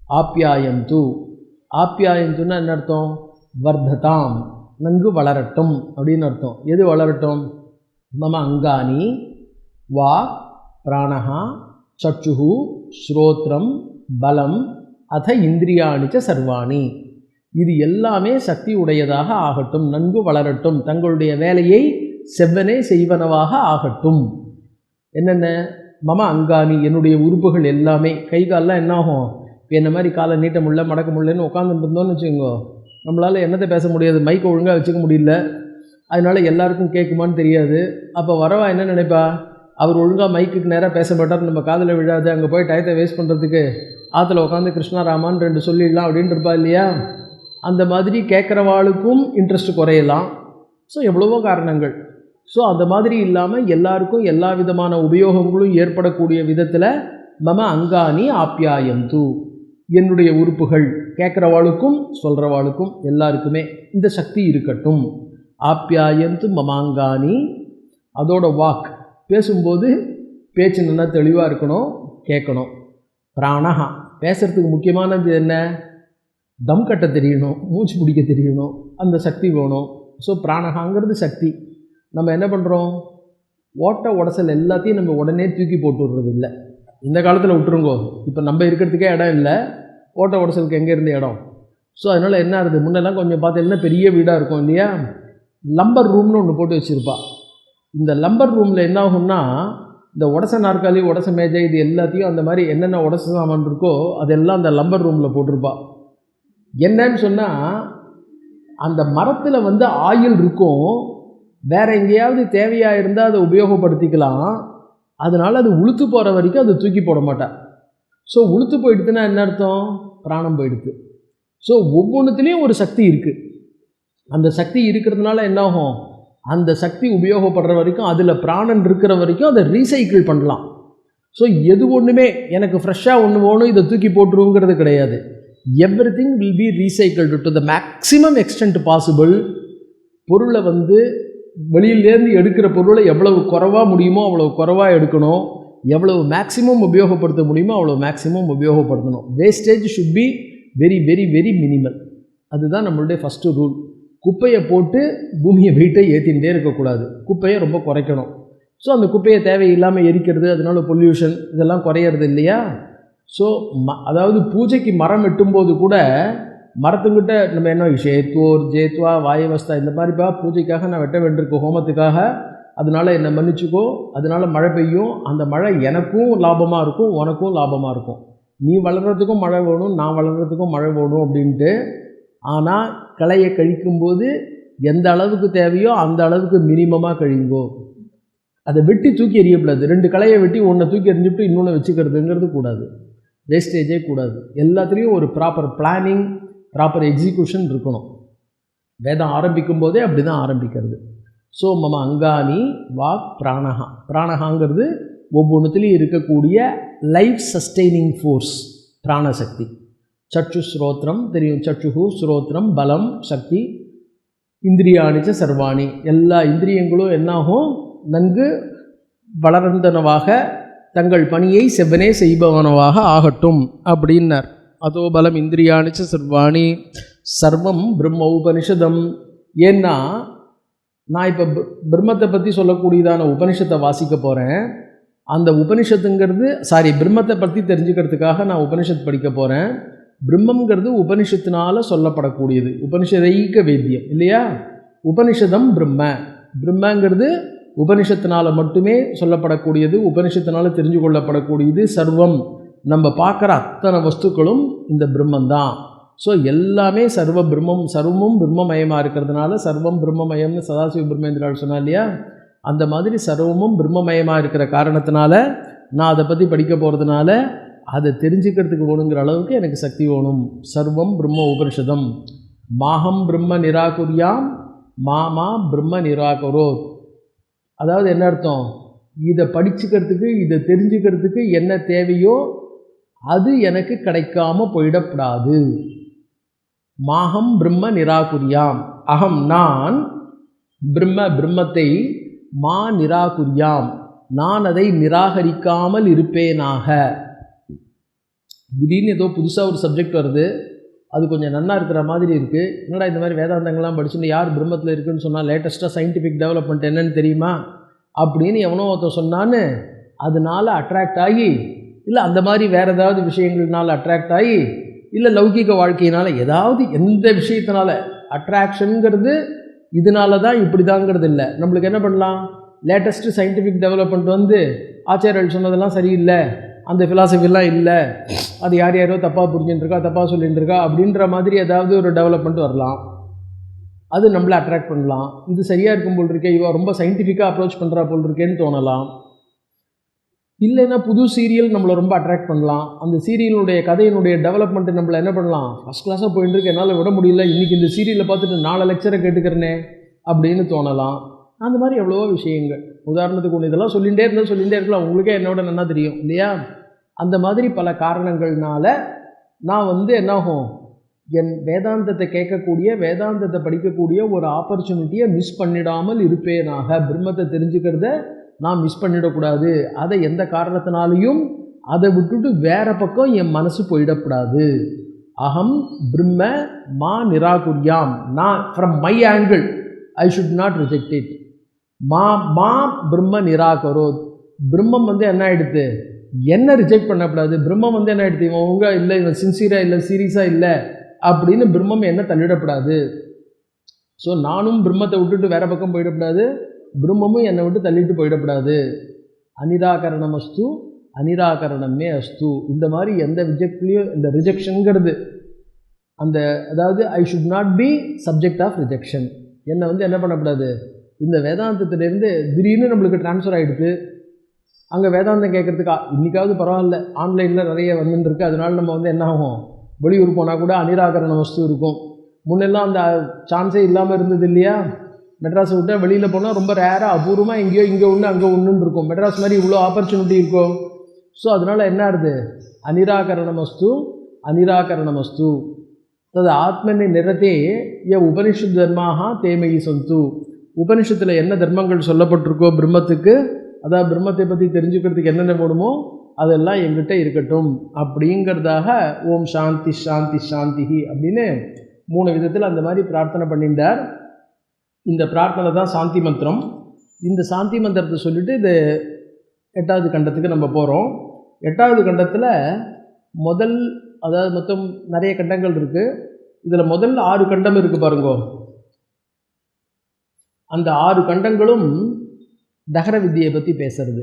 Speaker 1: ஆப்யாயந்து ஆப்யாயந்துன்னா என்ன அர்த்தம்? வர்த்ததாம். நன்கு வளரட்டும் அப்படின்னு அர்த்தம். எது வளரட்டும்? மம அங்கானி வா பிராணஹா சற்றுஹு ஸ்ரோத்ரம் பலம் அத இந்திரியாணிச்ச சர்வாணி. இது எல்லாமே சக்தி உடையதாக ஆகட்டும் நன்கு வளரட்டும் தங்களுடைய வேலையை செவ்வனே செய்வனவாக ஆகட்டும். என்னென்ன? மம அங்காணி என்னுடைய உறுப்புகள் எல்லாமே. கை கால்லாம் என்னாகும்? இப்போ என்ன மாதிரி காலை நீட்ட முடியல மடக்க முடியலன்னு உட்காந்துட்டு இருந்தோம்னு வச்சுக்கோங்க. நம்மளால் என்னத்தை பேச முடியாது மைக்கை ஒழுங்காக வச்சுக்க முடியல. அதனால எல்லாருக்கும் கேட்குமான்னு தெரியாது. அப்போ வரவா என்ன நினைப்பா? அவர் ஒழுங்காக மைக்குக்கு நேராக பேச மாட்டார் நம்ம காதில் விழாது அங்கே போய் டயத்தை வேஸ்ட் பண்ணுறதுக்கு ஆற்றுல உட்காந்து கிருஷ்ணாராமான்னு ரெண்டு சொல்லிடலாம் அப்படின்ட்டு இருப்பா இல்லையா? அந்த மாதிரி கேட்குறவாளுக்கும் இன்ட்ரெஸ்ட் குறையலாம். ஸோ எவ்வளவோ காரணங்கள். ஸோ அந்த மாதிரி இல்லாமல் எல்லாருக்கும் எல்லா விதமான உபயோகங்களும் ஏற்படக்கூடிய விதத்தில் மம அங்காணி ஆப்யாயந்து. என்னுடைய உறுப்புகள் கேட்குறவாளுக்கும் சொல்கிறவாளுக்கும் எல்லாருக்குமே இந்த சக்தி இருக்கட்டும். ஆப்யாயந்து மமாங்காணி. அதோட வாக் பேசும்போது பேச்சு நல்லா தெளிவாக இருக்கணும் கேட்கணும். பிராணஹா பேசுகிறதுக்கு முக்கியமானது என்ன? தம் கட்ட தெரியணும் மூச்சு பிடிக்க தெரியணும் அந்த சக்தி வேணும். ஸோ பிராணகாங்கிறது சக்தி. நம்ம என்ன பண்ணுறோம் ஓட்ட உடசல் எல்லாத்தையும் நம்ம உடனே தூக்கி போட்டு விடுறது இல்லை. இந்த காலத்தில் விட்டுருங்கோ. இப்போ நம்ம இருக்கிறதுக்கே இடம் இல்லை. ஓட்ட உடசலுக்கு எங்கே இருந்த இடம்? ஸோ அதனால் என்ன ஆகுது? முன்னெல்லாம் கொஞ்சம் பார்த்தீங்கன்னா பெரிய வீடாக இருக்கும் இல்லையா? லம்பர் ரூம்னு ஒன்று போட்டு வச்சுருப்பா. இந்த லம்பர் ரூமில் என்ன ஆகும்னா இந்த உடச நாற்காலி உடச மேஜை இது எல்லாத்தையும் அந்த மாதிரி என்னென்ன உடச சாமான் இருக்கோ அதெல்லாம் அந்த லம்பர் ரூமில் போட்டிருப்பா. என்னன்னு சொன்னால் அந்த மரத்தில் வந்து ஆயில் இருக்கும். வேற எங்கேயாவது தேவையாக இருந்தால் அதை உபயோகப்படுத்திக்கலாம். அதனால் அது உளுத்து போகிற வரைக்கும் அதை தூக்கி போட மாட்டா ஸோ உளுத்து போயிடுதுன்னா என்ன அர்த்தம்? பிராணம் போயிடுது ஸோ ஒவ்வொன்றுத்துலேயும் ஒரு சக்தி இருக்குது அந்த சக்தி இருக்கிறதுனால என்னாகும்? அந்த சக்தி உபயோகப்படுற வரைக்கும் அதில் பிராணன் இருக்கிற வரைக்கும் அதை ரீசைக்கிள் பண்ணலாம். ஸோ எது ஒன்றுமே எனக்கு ஃப்ரெஷ்ஷாக ஒன்று வேணும் இதை தூக்கி போட்டுருங்கிறது கிடையாது. Everything will be recycled to the maximum extent possible பொருளை வந்து வெளியிலேருந்து எடுக்கிற பொருளை எவ்வளவு குறைவாக முடியுமோ அவ்வளவு குறைவாக எடுக்கணும். எவ்வளவு மேக்ஸிமம் உபயோகப்படுத்த முடியுமோ அவ்வளோ maximum உபயோகப்படுத்தணும். Wastage should be very very very minimal அதுதான் நம்மளுடைய ஃபஸ்ட்டு ரூல் குப்பையை போட்டு பூமியை வெயிட்டை ஏற்றிகிட்டே இருக்கக்கூடாது. குப்பையை ரொம்ப குறைக்கணும். ஸோ அந்த குப்பையை தேவையில்லாமல் எரிக்கிறது அதனால பொல்யூஷன் இதெல்லாம் குறையிறது இல்லையா? ஸோ ம அதாவது பூஜைக்கு மரம் வெட்டும்போது கூட மரத்துக்கிட்ட நம்ம என்ன ஷேத்வோர் ஜேத்வா வாயவஸ்தா இந்த மாதிரிப்பா பூஜைக்காக நான் வெட்ட வேண்டியிருக்கோம் ஹோமத்துக்காக. அதனால் என்னை மன்னிச்சுக்கோ. அதனால மழை பெய்யும். அந்த மழை எனக்கும் லாபமாக இருக்கும் உனக்கும் லாபமாக இருக்கும். நீ வளர்கிறதுக்கும் மழை வேணும் நான் வளர்கிறதுக்கும் மழை வேணும் அப்படின்ட்டு. ஆனால் களையை கழிக்கும்போது எந்த அளவுக்கு தேவையோ அந்த அளவுக்கு மினிமமாக கழிங்கோ. அதை வெட்டி தூக்கி எறியக்கூடாது. ரெண்டு களையை வெட்டி ஒன்றை தூக்கி எறிஞ்சுட்டு இன்னொன்று வச்சுக்கிறதுங்கிறது கூடாது. வேஸ்டேஜே கூடாது. எல்லாத்துலேயும் ஒரு ப்ராப்பர் பிளானிங் ப்ராப்பர் எக்ஸிக்யூஷன் இருக்கணும். வேதம் ஆரம்பிக்கும் போதே அப்படி தான் ஆரம்பிக்கிறது. ஸோ மம அங்கானி வாக் பிராணஹா. பிராணஹாங்கிறது ஒவ்வொன்றுத்துலேயும் இருக்கக்கூடிய லைஃப் சஸ்டெய்னிங் ஃபோர்ஸ் பிராணசக்தி. சச்சு ஸ்ரோத்திரம் தெரியும் சச்சுஹு ஸ்ரோத்திரம் பலம் சக்தி இந்திரியாணிச்ச சர்வாணி. எல்லா இந்திரியங்களும் என்னாகும்? நன்கு வளர்ந்தனவாக தங்கள் பணியை செவ்வனே செய்பவனவாக ஆகட்டும் அப்படின்னார். அதோ பலம் இந்திரியாணிச்ச சர்வாணி சர்வம் பிரம்ம உபனிஷதம் ஏன்னா நான் இப்போ பிரம்மத்தை பற்றி சொல்லக்கூடியதான உபனிஷத்தை வாசிக்க போகிறேன் அந்த உபனிஷத்துங்கிறது சாரி பிரம்மத்தை பற்றி தெரிஞ்சுக்கிறதுக்காக நான் உபனிஷத் படிக்க போகிறேன் பிரம்மங்கிறது உபனிஷத்தினால் சொல்லப்படக்கூடியது. உபனிஷதைக்க வேத்தியம் இல்லையா? உபனிஷதம் பிரம்ம. பிரம்மங்கிறது உபனிஷத்தினால் மட்டுமே சொல்லப்படக்கூடியது உபனிஷத்தினால் தெரிஞ்சு கொள்ளப்படக்கூடியது சர்வம். நம்ம பார்க்குற அத்தனை வஸ்துக்களும் இந்த பிரம்மந்தான். ஸோ எல்லாமே சர்வ பிரம்மம் சர்வமும் பிரம்மமயமாக இருக்கிறதுனால சர்வம் பிரம்மமயம்னு சதாசிவ பிரம்மேந்திரால் சொன்னா இல்லையா? அந்த மாதிரி சர்வமும் பிரம்மமயமாக இருக்கிற காரணத்தினால நான் அதை பற்றி படிக்க போகிறதுனால அதை தெரிஞ்சுக்கிறதுக்கு வேணுங்கிற அளவுக்கு எனக்கு சக்தி வேணும். சர்வம் பிரம்ம உபனிஷதம். மாகம் பிரம்ம நிராகுரியாம் மாமா பிரம்ம நிராகரோத். அதாவது என்ன அர்த்தம்? இதை படிச்சுக்கிறதுக்கு இதை தெரிஞ்சுக்கிறதுக்கு என்ன தேவையோ அது எனக்கு கிடைக்காம போயிடக்கூடாது மாகம் பிரம்ம நிராகுரியாம். அகம் நான் பிரம்ம பிரம்மத்தை மா நிராகுரியாம். நான் அதை நிராகரிக்காமல் இருப்பேனாக. திடீர்னு ஏதோ புதுசாக ஒரு சப்ஜெக்ட் வருது. அது கொஞ்சம் நன்னா இருக்கிற மாதிரி இருக்குது என்னடா இந்த மாதிரி வேதாந்தங்கள்லாம் படிச்சுட்டு யார் பிரம்மத்தில் இருக்குன்னு சொன்னால் லேட்டஸ்ட்டாக சயின்டிஃபிக் டெவலப்மெண்ட் என்னன்னு தெரியுமா? அப்படின்னு எவனோ ஒருத்தன் சொன்னான்னு அதனால் அட்ராக்ட் ஆகி இல்லை அந்த மாதிரி வேறு ஏதாவது விஷயங்கள்னால அட்ராக்ட் ஆகி இல்லை லௌகிக வாழ்க்கையினால் ஏதாவது எந்த விஷயத்தினால அட்ராக்ஷனுங்கிறது இதனால தான் இப்படி தாங்கிறது இல்லை. நம்மளுக்கு என்ன பண்ணலாம்? லேட்டஸ்ட்டு சயின்டிஃபிக் டெவலப்மெண்ட் வந்து ஆச்சாரியர்கள் சொன்னதெல்லாம் சரியில்லை. அந்த ஃபிலாசபிலாம் இல்லை. அது யார் யாரோ தப்பாக புரிஞ்சுட்டுருக்கா தப்பாக சொல்லிட்டு இருக்கா அப்படின்ற மாதிரி ஏதாவது ஒரு டெவலப்மெண்ட் வரலாம். அது நம்மளை அட்ராக்ட் பண்ணலாம். இது சரியாக இருக்கும் போல் இருக்கே இவ ரொம்ப சயின்டிஃபிக்காக அப்ரோச் பண்ணுறா போல் இருக்கேன்னு தோணலாம். இல்லைன்னா புது சீரியல் நம்மளை ரொம்ப அட்ராக்ட் பண்ணலாம். அந்த சீரியலுடைய கதையினுடைய டெவலப்மெண்ட் நம்மளை என்ன பண்ணலாம்? ஃபஸ்ட் கிளாஸாக போயிட்டு இருக்கு என்னால் விட முடியல இன்றைக்கி இந்த சீரியலை பார்த்துட்டு நாலு லெக்சரை கேட்டுக்கிறனே அப்படின்னு தோணலாம். அந்த மாதிரி எவ்வளவோ விஷயங்கள். உதாரணத்துக்கு ஒன்று இதெல்லாம் சொல்லிகிட்டே இருந்தால் சொல்லிகிட்டே இருக்கலாம். உங்களுக்கே என்னோட நல்லா தெரியும் இல்லையா? அந்த மாதிரி பல காரணங்கள்னால நான் வந்து என்னாகும்? என் வேதாந்தத்தை கேட்கக்கூடிய வேதாந்தத்தை படிக்கக்கூடிய ஒரு ஆப்பர்ச்சுனிட்டியை மிஸ் பண்ணிடாமல் இருப்பேனாக. பிரம்மத்தை தெரிஞ்சுக்கிறத நான் மிஸ் பண்ணிடக்கூடாது. அதை எந்த காரணத்தினாலையும் அதை விட்டுட்டு வேற பக்கம் என் மனசு போயிடக்கூடாது அகம் பிரம்ம மா நிராகுரியாம். நான் from my angle I should not reject it மா மா பிரம்ம நிராகரோத். பிரம்மம் வந்து என்ன ஆயிடுது? என்ன ரிஜெக்ட் பண்ணக்கூடாது. பிரம்மம் வந்து என்ன எடுத்தீங்க இவன் உங்க இல்லை இவன் சின்சியராக இல்லை சீரியஸாக இல்லை அப்படின்னு பிரம்மம் என்ன தள்ளிடப்படாது. ஸோ நானும் பிரம்மத்தை விட்டுட்டு வேற பக்கம் போயிடக்கூடாது. பிரம்மமும் என்னை விட்டு தள்ளிட்டு போயிடக்கூடாது. அனிராகரணம் அஸ்து அனிராகரணமே அஸ்து. இந்த மாதிரி எந்த ரிஜெக்ட்லேயும் இந்த ரிஜெக்ஷனுங்கிறது அந்த அதாவது I should not be subject of rejection என்னை வந்து என்ன பண்ணக்கூடாது? இந்த வேதாந்தத்திலேருந்து திடீர்னு நம்மளுக்கு ட்ரான்ஸ்ஃபர் ஆகிடுது அங்கே வேதாந்தம் கேட்குறதுக்கா இன்றைக்காவது பரவாயில்ல. ஆன்லைனில் நிறைய வந்துட்டுருக்கு அதனால நம்ம வந்து என்ன ஆகும்? வெளியூர் போனால் கூட அநிராகரண வஸ்து இருக்கும். முன்னெல்லாம் அந்த சான்ஸே இல்லாமல் இருந்தது இல்லையா? மெட்ராஸை விட்டு வெளியில் போனால் ரொம்ப ரேராக அபூர்வமாக எங்கேயோ இங்கே ஒன்று அங்கே ஒன்றுன்னு இருக்கும். மெட்ராஸ் மாதிரி இவ்வளோ ஆப்பர்ச்சுனிட்டி இருக்கும் ஸோ அதனால் என்ன ஆகுது? அனிராகரணமஸ்து அனிராகரணமஸ்து தது ஆத்மனை நிறத்தே ய உபனிஷத் தர்மாக தேமகி சொந்து. உபனிஷத்தில் என்ன தர்மங்கள் சொல்லப்பட்டிருக்கோ? பிரம்மத்துக்கு அதாவது பிரம்மத்தை பற்றி தெரிஞ்சுக்கிறதுக்கு என்னென்ன போடுமோ அதெல்லாம் எங்கிட்ட இருக்கட்டும். அப்படிங்கிறதாக ஓம் சாந்தி சாந்தி சாந்திஹி அப்படின்னு மூணு விதத்தில் அந்த மாதிரி பிரார்த்தனை பண்ணிட்டார். இந்த பிரார்த்தனை தான் சாந்தி மந்திரம். இந்த சாந்தி மந்திரத்தை சொல்லிவிட்டு இது எட்டாவது கண்டத்துக்கு நம்ம போகிறோம் எட்டாவது கண்டத்தில் முதல் அதாவது மொத்தம் நிறைய கண்டங்கள் இருக்குது இதில் முதல் ஆறு கண்டம் இருக்குது பாருங்கோ. அந்த ஆறு கண்டங்களும் தகர வித்தியை பற்றி பேசுறது.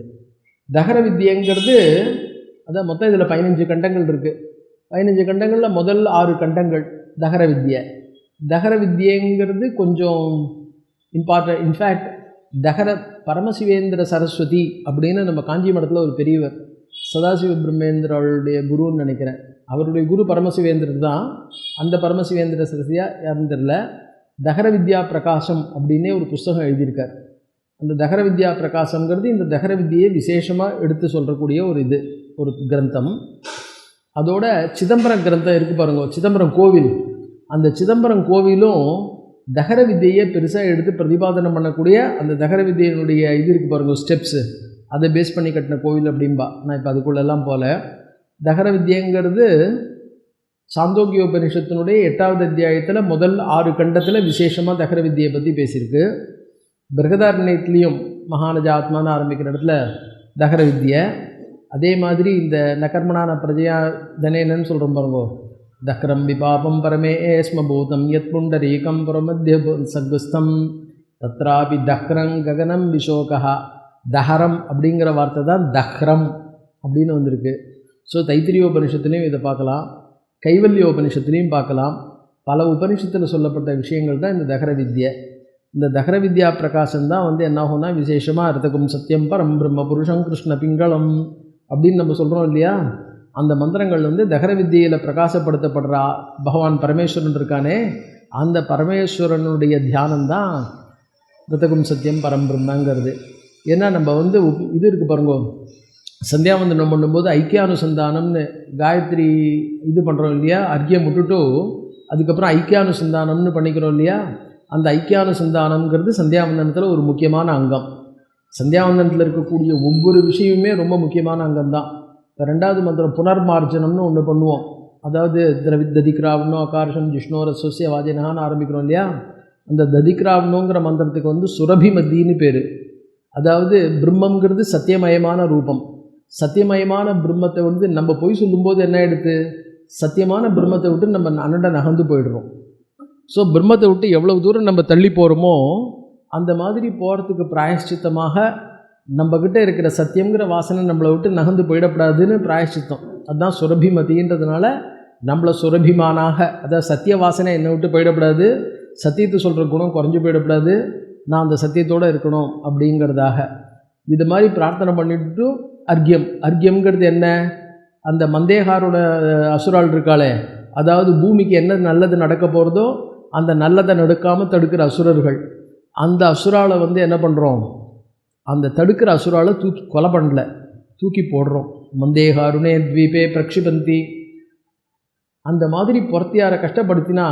Speaker 1: தகர வித்தியங்கிறது அதான் மொத்தம் இதில் பதினஞ்சு கண்டங்கள் இருக்குது பதினஞ்சு கண்டங்களில் முதல் ஆறு கண்டங்கள் தகர வித்யை தகர வித்தியங்கிறது கொஞ்சம் இம்பார்ட்டன் இன்ஃபேக்ட் தகர பரமசிவேந்திர சரஸ்வதி அப்படின்னு நம்ம காஞ்சி மடத்தில் ஒரு பெரியவர் சதாசிவ பிரம்மேந்திராவுடைய குருன்னு நினைக்கிறேன். அவருடைய குரு பரமசிவேந்திரர் தான். அந்த பரமசிவேந்திர சரஸ்வதியாக யாருன்னு தெரில தகர வித்யா பிரகாசம் அப்படின்னே ஒரு புஸ்தகம் எழுதியிருக்கார். அந்த தகர வித்யா பிரகாசங்கிறது இந்த தகர வித்தியை விசேஷமாக எடுத்து சொல்கிறக்கூடிய ஒரு இது ஒரு கிரந்தம். அதோட சிதம்பரம் கிரந்தம் இருக்குது பாருங்க சிதம்பரம் கோவில். அந்த சிதம்பரம் கோவிலும் தகர வித்தியை பெருசாக எடுத்து பிரதிபாதனம் பண்ணக்கூடிய அந்த தகர வித்தியினுடைய இது இருக்குது பாருங்க ஸ்டெப்ஸு அதை பேஸ் பண்ணி கட்டின கோவில் அப்படின்பா நான் இப்போ அதுக்குள்ளெல்லாம் போகல தகர வித்தியங்கிறது சாந்தோக்கியோபனிஷத்தினுடைய எட்டாவது அத்தியாயத்தில் முதல் ஆறு கண்டத்தில் விசேஷமாக தகர வித்தியை பற்றி பேசியிருக்கு. பிரகதாரண்யத்துலேயும் மகானஜ ஆத்மான்னு ஆரம்பிக்கிற இடத்துல தகர வித்தியை அதே மாதிரி இந்த நகர்மனான பிரஜையா தனேனன்னு சொல்கிறோம் பாருங்கோ. தக்ரம் விபாபம் பரமே ஏஸ்மபூதம் யத் புண்டரீகம் புறமத்திய சத்குஸ்தம் தத்ராபி தக்ரங் ககனம் விஷோகா தஹரம் அப்படிங்கிற வார்த்தை தான் தஹ்ரம் அப்படின்னு வந்திருக்கு. ஸோ தைத்திரியோபனிஷத்துலேயும் இதை பார்க்கலாம். கைவல்யோபனிஷத்துலேயும் பார்க்கலாம். பல உபனிஷத்தில் சொல்லப்பட்ட விஷயங்கள் தான் இந்த தகர வித்யை. இந்த தகர வித்யா பிரகாசம் தான் வந்து என்ன ஆகும்னா விசேஷமாக அர்த்தகும் சத்தியம் பரம் பிரம்ம புருஷம் கிருஷ்ண பிங்களம் அப்படின்னு நம்ம சொல்கிறோம் இல்லையா? அந்த மந்திரங்கள் வந்து தகர வித்தியில் பிரகாசப்படுத்தப்படுற. பகவான் பரமேஸ்வரன் இருக்கானே அந்த பரமேஸ்வரனுடைய தியானம் தான் ரிதகும் சத்தியம் பரம் பிரம்மங்கிறது. ஏன்னா நம்ம வந்து இது இருக்குது பாருங்க சந்தியாவந்தனம் பண்ணும்போது ஐக்கியானுசந்தானம்னு காயத்ரி இது பண்ணுறோம் இல்லையா? அர்க்கியம் விட்டுட்டு அதுக்கப்புறம் ஐக்கியானுசந்தானம்னு பண்ணிக்கிறோம் இல்லையா? அந்த ஐக்கியானுசந்தானம்ங்கிறது சந்தியாவந்தனத்தில் ஒரு முக்கியமான அங்கம். சந்தியாவந்தனத்தில் இருக்கக்கூடிய ஒவ்வொரு விஷயமுமே ரொம்ப முக்கியமான அங்கம் தான் இப்போ ரெண்டாவது மந்திரம் புனர்மார்ஜனம்னு ஒன்று பண்ணுவோம். அதாவது திரவி ததிக்ராவணோ அகார்ஷன் ஜிஷ்ணோர ரசோசிய வாஜினகான்னு ஆரம்பிக்கிறோம் இல்லையா? அந்த ததிக்ராவணோங்கிற மந்திரத்துக்கு வந்து சுரபிமதின்னு பேர். அதாவது பிரம்மங்கிறது சத்தியமயமான ரூபம். சத்தியமயமான பிரம்மத்தை வந்து நம்ம போய் சொல்லும்போது என்ன ஆகிடுது சத்தியமான பிரம்மத்தை விட்டு நம்ம அனண்ட நகர்ந்து போயிடுறோம். ஸோ பிரம்மத்தை விட்டு எவ்வளவு தூரம் நம்ம தள்ளி போகிறோமோ அந்த மாதிரி போகிறதுக்கு பிராயஷ்சித்தமாக நம்மக்கிட்ட இருக்கிற சத்தியங்கிற வாசனை நம்மளை விட்டு நகர்ந்து போயிடக்கூடாதுன்னு பிராயஷ்சித்தம். அதுதான் சுரபிமதின்றதுனால நம்மளை சுரபிமானாக அதாவது சத்திய வாசனை என்னை விட்டு போயிடக்கூடாது சத்தியத்தை சொல்கிற குணம் குறைஞ்சு போயிடக்கூடாது நான் அந்த சத்தியத்தோடு இருக்கணும் அப்படிங்கிறதாக. இது மாதிரி பிரார்த்தனை பண்ணிட்டு அர்க்கியம். அர்க்கியம்ங்கிறது என்ன? அந்த மந்தேகாரோட அசுரால் இருக்காளே அதாவது பூமிக்கு என்ன நல்லது நடக்க போகிறதோ அந்த நல்லதை நடுக்காமல் தடுக்கிற அசுரர்கள். அந்த அசுராலை வந்து என்ன பண்ணுறோம் அந்த தடுக்கிற அசுராலை தூக்கி கொலை பண்ணல. தூக்கி போடுறோம். மந்தேகாருணே த்வீபே பிரக்ஷிபந்தி. அந்த மாதிரி பொறத்தியாரை கஷ்டப்படுத்தினா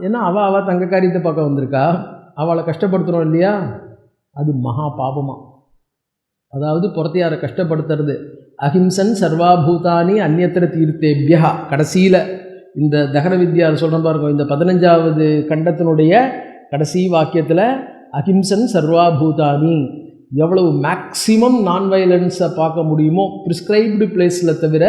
Speaker 1: ஏன்னா அவள் அவள் தங்க காரியத்தை பார்க்க வந்திருக்கா? அவளை கஷ்டப்படுத்துகிறோம் இல்லையா? அது மகா பாபமாக அதாவது பொறத்தியாரை கஷ்டப்படுத்துறது. அஹிம்சன் சர்வாபூதானி அந்நத்திர தீர்த்தேபியா கடைசியில் இந்த தகன வித்யார் சொல்கிற பாருங்க இந்த பதினஞ்சாவது கண்டத்தினுடைய கடைசி வாக்கியத்தில் அஹிம்சன் சர்வாபூதானி. எவ்வளவு மேக்ஸிமம் நான் வயலன்ஸை பார்க்க முடியுமோ ப்ரிஸ்கிரைப்டு பிளேஸில் தவிர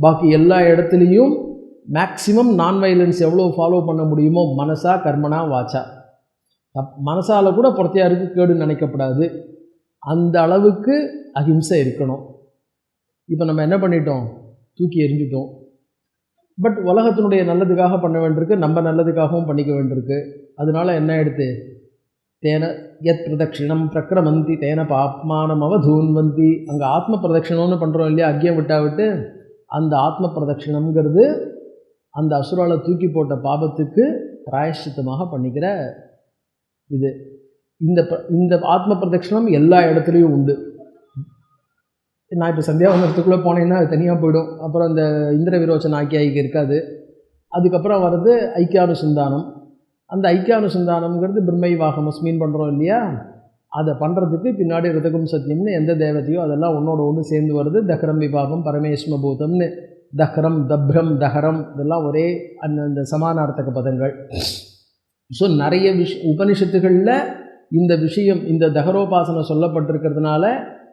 Speaker 1: பாக்கி எல்லா இடத்துலையும் மேக்ஸிமம் நான் வயலன்ஸ் எவ்வளோ ஃபாலோ பண்ண முடியுமோ மனசா கர்மனா வாச்சா. தப் மனசால் கூட புறத்தையாருக்கு கேடு நினைக்கப்படாது. அந்த அளவுக்கு அஹிம்சை இருக்கணும். இப்போ நம்ம என்ன பண்ணிட்டோம்? தூக்கி எரிஞ்சிட்டோம் பட் உலகத்தினுடைய நல்லதுக்காக பண்ண வேண்டியிருக்கு நம்ம நல்லதுக்காகவும் பண்ணிக்க வேண்டியிருக்கு. அதனால என்ன ஆயிடுத்து தேன எத் பிரதட்சிணம் பிரக்கிரமந்தி தேன பாப்மானம் அவதூன்வந்தி அங்கே ஆத்ம பிரதட்சிணம்னு பண்ணுறோம் இல்லையா? அக்கியம் விட்டா விட்டு அந்த ஆத்ம பிரதட்சிணம்ங்கிறது அந்த அசுரால தூக்கி போட்ட பாபத்துக்கு பிராயஷ்சித்தமாக பண்ணிக்கிற இது. இந்த ப- இந்த ஆத்ம பிரதட்சிணம் எல்லா இடத்துலையும் உண்டு. நான் இப்போ சந்தியாவந்தனத்துக்குள்ளே போனேன்னா அது தனியாக போயிடும். அப்புறம் அந்த இந்திர விரோச்சன ஆக்கியாய்க்கு இருக்காது. அதுக்கப்புறம் வர்றது ஐக்கியானுசந்தானம். அந்த ஐக்கியானுசந்தானம்ங்கிறது பிரம்மை வாகமஸ்மின்னு பண்ணுறோம் இல்லையா? அதை பண்ணுறதுக்கு பின்னாடி ரிதகம் சத்தியம்னு எந்த தேவதையோ அதெல்லாம் ஒன்றோட ஒன்று சேர்ந்து வருது தஹரம் விபாகம் பரமேஸ்ம பூதம்னு. தஹரம் தப்ரம் தஹரம் இதெல்லாம் ஒரே அந்த அந்த சமானார்த்தக பதங்கள். ஸோ நிறைய விஷ் உபனிஷத்துகளில் இந்த விஷயம் இந்த தஹரோபாசனை சொல்லப்பட்டிருக்கிறதுனால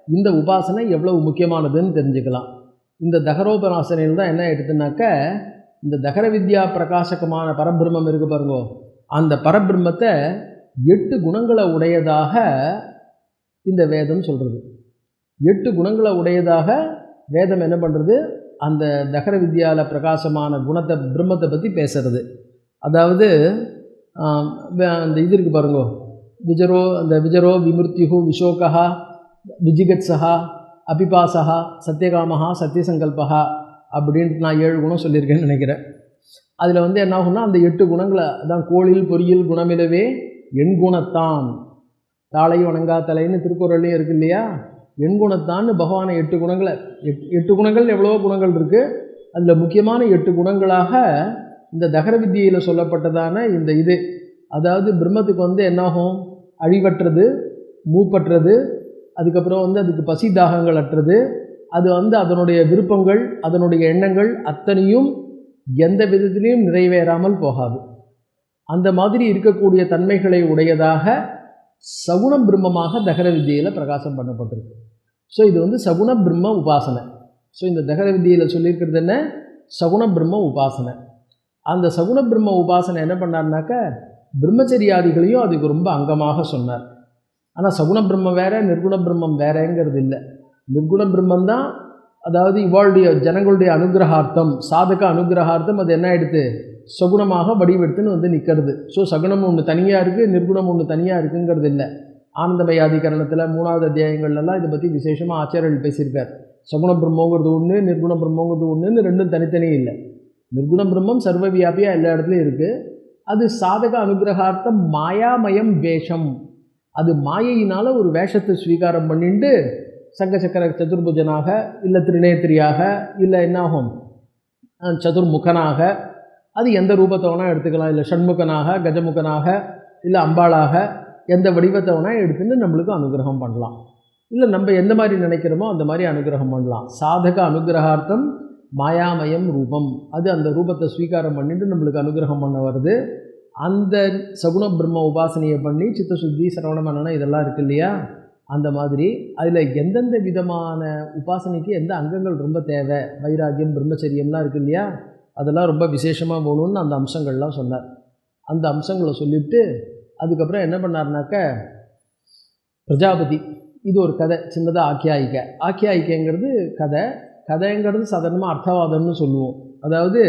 Speaker 1: இந்த உபாசனை எவ்வளவு முக்கியமானதுன்னு தெரிஞ்சுக்கலாம். இந்த தகரோபராசனையில் தான் என்ன எடுத்துனாக்க இந்த தகர வித்யா பிரகாசகமான பரபிரம்மம் இருக்கு பாருங்க. அந்த பரபிரம்மத்தை எட்டு குணங்களை உடையதாக இந்த வேதம் சொல்கிறது எட்டு குணங்களை உடையதாக வேதம் என்ன பண்ணுறது அந்த தகர வித்யாவில் பிரகாசமான குணத்தை பிரம்மத்தை பற்றி பேசுறது. அதாவது அந்த இது இருக்குது பாருங்க. விஜரோ அந்த விஜரோ விமிருத்யுகு விஷோகா விஜிகத்ஸா அபிபாசா சத்தியகாமகா சத்தியசங்கல்பா அப்படின்ட்டு நான் ஏழு குணம் சொல்லியிருக்கேன்னு நினைக்கிறேன். அதில் வந்து என்ன ஆகும்னா அந்த எட்டு குணங்களை அதான் கோளில் பொறியில் குணமிலவே எண் குணத்தான். தாளை வணங்கா தலைன்னு திருக்குறள்லையும் இருக்கு இல்லையா? எண் குணத்தான்னு பகவானை எட்டு குணங்களை எட் எட்டு குணங்கள் எவ்வளவோ குணங்கள் இருக்குது அதில் முக்கியமான எட்டு குணங்களாக இந்த தகர வித்தியில் சொல்லப்பட்டதான இந்த இது. அதாவது பிரம்மத்துக்கு வந்து என்னாகும்? அழிவற்றது மூப்பற்றது அதுக்கப்புறம் வந்து அதுக்கு பசி தாகங்கள் அற்றது. அது வந்து அதனுடைய விருப்பங்கள் அதனுடைய எண்ணங்கள் அத்தனையும் எந்த விதத்திலையும் நிறைவேறாமல் போகாது. அந்த மாதிரி இருக்கக்கூடிய தன்மைகளை உடையதாக சகுண பிரம்மமாக தகர வித்தியில் பிரகாசம் பண்ணப்பட்டிருக்கு. ஸோ இது வந்து சகுண பிரம்ம உபாசனை. ஸோ இந்த தகர வித்தியில் சொல்லியிருக்கிறது என்ன? சகுண பிரம்ம உபாசனை. அந்த சகுண பிரம்ம உபாசனை என்ன பண்ணார்னாக்க பிரம்மச்சரியாதிகளையும் அதுக்கு ரொம்ப அங்கமாக சொன்னார். ஆனால் சகுண பிரம்மம் வேற நிர்குண பிரம்மம் வேறங்கிறது இல்லை. நிர்குண பிரம்மம் தான் அதாவது இவாளுடைய ஜனங்களுடைய அனுகிரகார்த்தம் சாதக அனுகிரகார்த்தம் அது என்ன ஆகிடுது சகுணமாக வடிவெடுத்துன்னு வந்து நிற்கிறது ஸோ சகுணம் ஒன்று தனியாக இருக்குது நிர்குணம் ஒன்று தனியாக இருக்குங்கிறது இல்லை. ஆனந்தமயாதிகரணத்தில் மூணாவது அத்தியாயங்கள்லாம் இதை பற்றி விசேஷமாக ஆச்சாரியர்கள் பேசியிருக்கார். சகுண பிரம்மங்கிறது ஒன்று நிர்குண பிரம்மங்கிறது ஒன்றுன்னு ரெண்டும் தனித்தனி இல்லை. நிர்குண பிரம்மம் சர்வ வியாபியாக எல்லா இடத்துலையும் இருக்குது அது சாதக அனுகிரகார்த்தம் மாயாமயம் வேஷம். அது மாயையினால் ஒரு வேஷத்தை ஸ்வீகாரம் பண்ணிண்டு சங்கசக்கர சதுர்புஜனாக இல்லை திருநேத்திரியாக இல்லை என்னாகும்? சதுர்முகனாக. அது எந்த ரூபத்தை வேணால் எடுத்துக்கலாம். இல்லை ஷண்முகனாக கஜமுகனாக இல்லை அம்பாளாக எந்த வடிவத்தை வேணால் எடுத்துன்னு நம்மளுக்கு அனுகிரகம் பண்ணலாம். இல்லை நம்ம எந்த மாதிரி நினைக்கிறோமோ அந்த மாதிரி அனுகிரகம் பண்ணலாம். சாதக அனுகிரகார்த்தம் மாயாமயம் ரூபம். அது அந்த ரூபத்தை ஸ்வீகாரம் பண்ணிட்டு நம்மளுக்கு அனுகிரகம் பண்ண வருது. அந்த சகுண பிரம்ம உபாசனையை பண்ணி சித்தசுத்தி சரவண மனனம் இதெல்லாம் இருக்கு இல்லையா? அந்த மாதிரி. அதில் எந்தெந்த விதமான உபாசனைக்கு எந்த அங்கங்கள் ரொம்ப தேவை? வைராகியம் பிரம்மச்சரியம்லாம் இருக்கு இல்லையா? அதெல்லாம் ரொம்ப விசேஷமாக போகணும்னு அந்த அம்சங்கள்லாம் சொன்னார். அந்த அம்சங்களை சொல்லிவிட்டு அதுக்கப்புறம் என்ன பண்ணார்னாக்க பிரஜாபதி இது ஒரு கதை சின்னதாக ஆக்கியாயிக்க ஆக்கியாயிக்கைங்கிறது கதை. கதைங்கிறது சாதாரணமாக அர்த்தவாதம்னு சொல்லுவோம். அதாவது